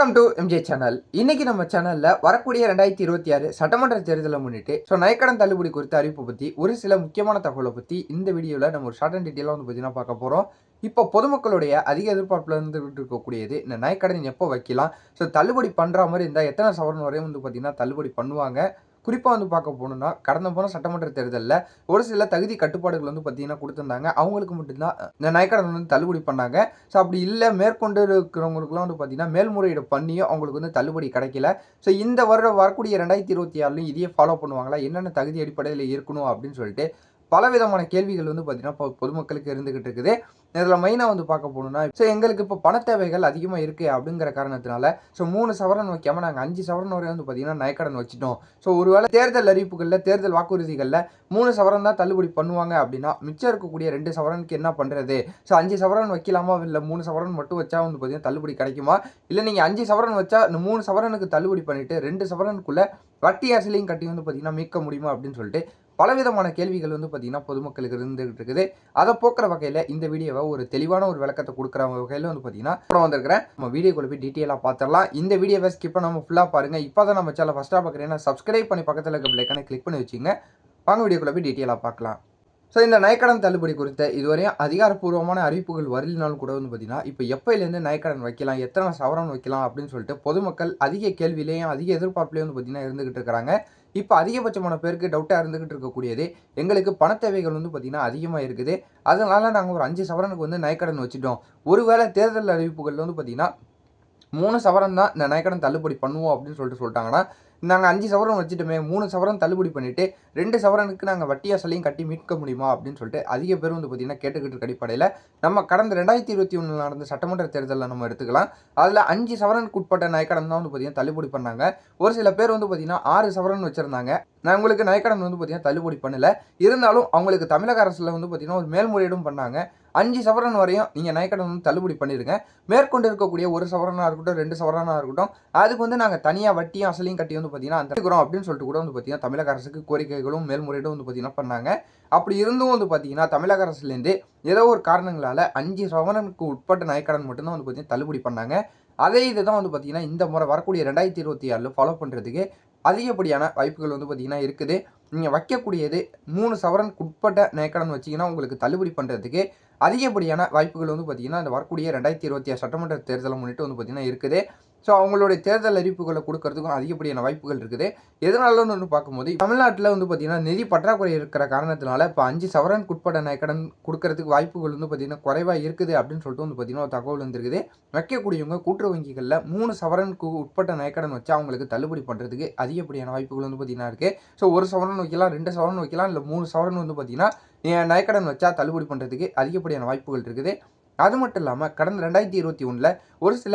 Welcome to MJ channel இன்னைக்கு நம்ம சேனல்ல வரக்கூடிய ரெண்டாயிரத்தி இருபத்தி ஆறு சட்டமன்ற தேர்தலை முன்னிட்டு ஸோ நயக்கடன் தள்ளுபடி குறித்த அறிவிப்பு பத்தி ஒரு சில முக்கியமான தகவலை பத்தி இந்த வீடியோல நம்ம ஒரு ஷார்ட் அண்ட் டீட்டெயிலாக வந்து பார்த்தீங்கன்னா பார்க்க போறோம். இப்போ பொதுமக்களுடைய அதிக எதிர்பார்ப்பில் இருந்துகிட்டு இருக்கக்கூடியது இந்த நயக்கடன் எப்போ வைக்கலாம்? ஸோ தள்ளுபடி பண்ணுற மாதிரி இருந்தால் எத்தனை சவரன் வரையும் வந்து பார்த்தீங்கன்னா தள்ளுபடி பண்ணுவாங்க. குறிப்பாக வந்து பார்க்க போகணுன்னா கடந்த போன சட்டமன்ற தேர்தலில் ஒரு சில தகுதி கட்டுப்பாடுகள் வந்து பார்த்தீங்கன்னா கொடுத்துருந்தாங்க. அவங்களுக்கு மட்டும்தான் இந்த நயக்கடன் வந்து தள்ளுபடி பண்ணாங்க. ஸோ அப்படி இல்லை மேற்கொண்டு இருக்கிறவங்களுக்குலாம் வந்து பார்த்தீங்கன்னா மேல்முறையீடு பண்ணியும் அவங்களுக்கு வந்து தள்ளுபடி கிடைக்கல. ஸோ இந்த வருடம் வரக்கூடிய ரெண்டாயிரத்தி இருபத்தி ஆறுலையும் இதையே ஃபாலோ பண்ணுவாங்களா? என்னென்ன தகுதி அடிப்படையில் இருக்கணும் அப்படின்னு சொல்லிட்டு பலவிதமான கேள்விகள் வந்து பார்த்தீங்கன்னா பொதுமக்களுக்கு இருந்துகிட்டு இருக்குது. இதில் மெயினாக வந்து பார்க்க போகணும்னா ஸோ எங்களுக்கு இப்போ பண தேவைகள் அதிகமாக இருக்குது அப்படிங்கிற காரணத்தினால ஸோ மூணு சவரன் வைக்காமல் நாங்கள் அஞ்சு சவரன் வரை வந்து பார்த்தீங்கன்னா நயக்கடன் வச்சுட்டோம். ஸோ ஒருவேளை தேர்தல் அறிவிப்புகளில் தேர்தல் வாக்குறுதிகளில் மூணு சவரன் தான் தள்ளுபடி பண்ணுவாங்க அப்படின்னா மிச்சம் இருக்கக்கூடிய ரெண்டு சவரனுக்கு என்ன பண்ணுறது ஸோ அஞ்சு சவரன் வைக்கலாமா? இல்லை மூணு சவரன் மட்டும் வச்சா வந்து பார்த்தீங்கன்னா தள்ளுபடி கிடைக்குமா? இல்லை நீங்கள் அஞ்சு சவரன் வச்சா இந்த மூணு சவரனுக்கு தள்ளுபடி பண்ணிவிட்டு ரெண்டு சவரனுக்குள்ளே வட்டி அசலையும் கட்டி வந்து பார்த்தீங்கன்னா மீட்க முடியுமா அப்படின்னு சொல்லிட்டு பலவிதமான கேள்விகள் வந்து பார்த்தீங்கன்னா பொதுமக்களுக்கு இருந்துகிட்டு இருக்குது. அதை போக்குற வகையில் இந்த வீடியோவை ஒரு தெளிவான ஒரு விளக்கத்தை கொடுக்குற வகையில் வந்து பார்த்தீங்கன்னா அப்புறம் வந்திருக்கிறேன். நம்ம வீடியோக்குள்ள போய் டீட்டெயிலாக பார்த்துடலாம் இந்த வீடியோவை ஸ்கிப் பண்ணாமல் ஃபுல்லாக பாருங்கள் இப்போ தான் நம்ம சேனல் ஃபஸ்ட்டாக பார்க்குறீங்கன்னா சப்ஸ்கிரைப் பண்ணி பக்கத்தில் இருக்க பிள்ளைக்கான கிளிக் பண்ணி வச்சுங்க வாங்க வீடியோக்குள்ள போய் டீட்டெயிலாக பார்க்கலாம் ஸோ இந்த நயக்கடன் தள்ளுபடி குறித்த இதுவரையும் அதிகாரப்பூர்வமான அறிவிப்புகள் வரலினாலும் கூட வந்து பார்த்தீங்கன்னா இப்போ எப்போலேருந்து நயக்கடன் வைக்கலாம் எத்தனை சவரன் வைக்கலாம் அப்படின்னு சொல்லிட்டு பொதுமக்கள் அதிக கேள்வியிலையும் அதிக எதிர்பார்ப்புலையும் வந்து பார்த்தீங்கன்னா இருந்துகிட்டு இருக்கிறாங்க. இப்போ அதிகபட்சமான பேருக்கு டவுட்டாக இருந்துகிட்டு இருக்கக்கூடியது எங்களுக்கு பண தேவைகள் வந்து பார்த்தீங்கன்னா அதிகமாக இருக்குது. அதனால நாங்கள் ஒரு அஞ்சு சவரனுக்கு வந்து நயக்கடன் வச்சுட்டோம். ஒருவேளை தேர்தல் அறிவிப்புகள் வந்து பார்த்தீங்கன்னா மூணு சவரம் தான் இந்த நயக்கடன் தள்ளுபடி பண்ணுவோம் அப்படின்னு சொல்லிட்டு சொல்லிட்டாங்கன்னா நாங்கள் அஞ்சு சவரன் வச்சுட்டோமே மூணு சவரன் தள்ளுபடி பண்ணிவிட்டு ரெண்டு சவரனுக்கு நாங்கள் வட்டியாசலையும் கட்டி மீட்க முடியுமா அப்படின்னு சொல்லிட்டு அதிக பேர் வந்து பார்த்தீங்கன்னா கேட்டுக்கிட்டு இருக்க அடிப்படையில் நம்ம கடந்த ரெண்டாயிரத்தி இருபத்தி ஒன்றில் நடந்த சட்டமன்ற தேர்தலில் நம்ம எடுத்துக்கலாம். அதில் அஞ்சு சவரனுக்கு உட்பட்ட நயக்கடன் தான் வந்து பார்த்தீங்கன்னா தள்ளுபடி பண்ணாங்க. ஒரு சில பேர் வந்து பார்த்தீங்கன்னா ஆறு சவரன் வச்சுருந்தாங்க. நான் உங்களுக்கு நயக்கடன் வந்து பார்த்தீங்கன்னா தள்ளுபடி பண்ணல. இருந்தாலும் அவங்களுக்கு தமிழக அரசில் வந்து பார்த்தீங்கன்னா ஒரு மேல்முறையீடும் பண்ணாங்க. அஞ்சு சவரன் வரையும் நீங்கள் நயக்கடன் வந்து தள்ளுபடி பண்ணிடுங்க மேற்கொண்டு இருக்கக்கூடிய ஒரு சவரனாக இருக்கட்டும் ரெண்டு சவரனாக இருக்கட்டும் அதுக்கு வந்து நாங்கள் தனியாக வட்டியும் அசலையும் கட்டி வந்து பார்த்தீங்கன்னா அந்த இருக்கிறோம் அப்படின்னு சொல்லிட்டு கூட வந்து பார்த்தீங்கன்னா தமிழக அரசுக்கு கோரிக்கைகளும் மேல்முறையீடும் வந்து பார்த்தீங்கன்னா பண்ணாங்க. அப்படி இருந்தும் வந்து பார்த்தீங்கன்னா தமிழக அரசுலேருந்து ஏதோ ஒரு காரணங்களால் அஞ்சு சவரனுக்கு உட்பட்ட நயக்கடன் மட்டும்தான் வந்து பார்த்தீங்கன்னா தள்ளுபடி பண்ணாங்க. அதே இதுதான் வந்து பார்த்தீங்கன்னா இந்த முறை வரக்கூடிய ரெண்டாயிரத்தி இருபத்தி ஆறில் ஃபாலோ பண்ணுறதுக்கு அதிகப்படியான வாய்ப்புகள் வந்து பார்த்தீங்கன்னா இருக்குது. நீங்கள் வைக்கக்கூடியது மூணு சவரனுக்கு உட்பட்ட நேக்கடன் வச்சிங்கன்னா உங்களுக்கு தள்ளுபடி பண்ணுறதுக்கு அதிகப்படியான வாய்ப்புகள் வந்து பார்த்தீங்கன்னா இந்த வரக்கூடிய ரெண்டாயிரத்தி இருபத்தி சட்டமன்ற தேர்தலை முன்னிட்டு வந்து பார்த்திங்கன்னா இருக்குது. ஸோ அவங்களுடைய தேர்தல் அறிவிப்புகளை கொடுக்கறதுக்கும் அதிகப்படியான வாய்ப்புகள் இருக்குது. எதனாலன்னு ஒன்று பார்க்கும்போது தமிழ்நாட்டில் வந்து பார்த்தீங்கன்னா நிதி பற்றாக்குறை இருக்கிற காரணத்தினால இப்போ அஞ்சு சவரனுக்கு உட்பட்ட கடன் கொடுக்கறதுக்கு வாய்ப்புகள் வந்து பார்த்தீங்கன்னா குறைவாக இருக்குது அப்படின்னு சொல்லிட்டு வந்து பார்த்தீங்கன்னா ஒரு தகவல் வந்துருக்குது. வைக்கக்கூடியவங்க கூட்டுறவு வங்கிகளில் மூணு சவரனுக்கு உட்பட்ட நயக்கடன் வச்சு அவங்களுக்கு தள்ளுபடி பண்ணுறதுக்கு அதிகப்படியான வாய்ப்புகள் வந்து பார்த்திங்கன்னா இருக்குது ஸோ ஒரு சவரன் வைக்கலாம் ரெண்டு சவரன் வைக்கலாம் இல்லை மூணு சவரன் வந்து பார்த்தீங்கன்னா நயக்கடன் வச்சா தள்ளுபடி பண்ணுறதுக்கு அதிகப்படியான வாய்ப்புகள் இருக்குது. அது மட்டும் இல்லாமல் கடந்த ரெண்டாயிரத்தி இருபத்தி ஒன்றில் ஒரு சில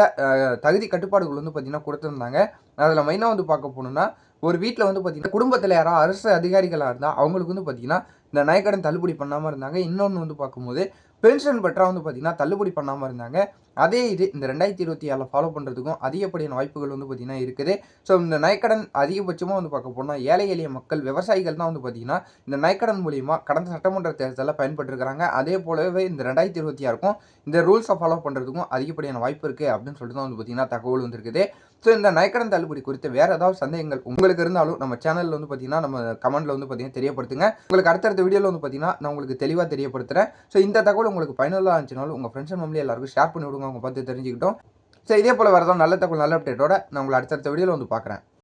தகுதி கட்டுப்பாடுகள் வந்து பார்த்தீங்கன்னா கொடுத்துருந்தாங்க. அதில் மெயினாக வந்து பார்க்க போனோம்னா ஒரு வீட்டில் வந்து பார்த்தீங்கன்னா குடும்பத்தில் யாராவது அரசு அதிகாரிகளாக இருந்தால் அவங்களுக்கு வந்து பார்த்தீங்கன்னா இந்த நயக்கடன் தள்ளுபடி பண்ணாமல் இருந்தாங்க. இன்னொன்று வந்து பார்க்கும்போது பென்ஷன் பற்றா வந்து பார்த்தீங்கன்னா தள்ளுபடி பண்ணாமல் இருந்தாங்க. அதே இது இந்த ரெண்டாயிரத்தி இருபத்தி ஆறில் ஃபாலோ பண்ணுறதுக்கும் அதிகப்படியான வாய்ப்புகள் வந்து பார்த்திங்கன்னா இருக்குது. ஸோ இந்த நயக்கடன் அதிகபட்சமாக வந்து பார்க்க போனால் ஏழை எளிய மக்கள் விவசாயிகள் தான் வந்து பார்த்தீங்கன்னா இந்த நயக்கடன் மூலியமாக கடந்த சட்டமன்ற தேர்தலில் பயன்பட்டுருக்கிறாங்க அதே போலவே இந்த ரெண்டாயிரத்தி இருபத்தி ஆறுக்கும் இந்த ரூல்ஸை ஃபாலோ பண்ணுறதுக்கும் அதிகப்படியான வாய்ப்பு இருக்குது அப்படின்னு சொல்லிட்டு தான் வந்து பார்த்தீங்கன்னா தகவல் வந்துருக்குது. ஸோ இந்த நயக்கடன் தள்ளுபடி குறித்து வேறு ஏதாவது சந்தேகங்கள் உங்களுக்கு இருந்தாலும் நம்ம சேனலில் வந்து பார்த்தீங்கன்னா நம்ம கமெண்ட்டில் வந்து பார்த்தீங்கன்னா தெரியப்படுத்துங்க. உங்களுக்கு அடுத்தடுத்த வீடியோவில் வந்து பார்த்தீங்கன்னா நான் உங்களுக்கு தெளிவாக தெரியப்படுத்துகிறேன் ஸோ இந்த தகவல் உங்களுக்கு பயனுள்ளதாக இருந்துச்சுனாலும் உங்கள் ஃப்ரெண்ட்ஸ் அண்ட் ஃபேமிலி எல்லாருக்கும் ஷேர் பண்ணி விடுங்க அவங்க பார்த்து தெரிஞ்சுக்கிட்டோம். சரி இதே போல் வரதான் நல்ல தகவல் நல்ல அப்டேட்டோட நான் உங்களை அடுத்தடுத்த வீடியோவில் வந்து பார்க்குறேன்.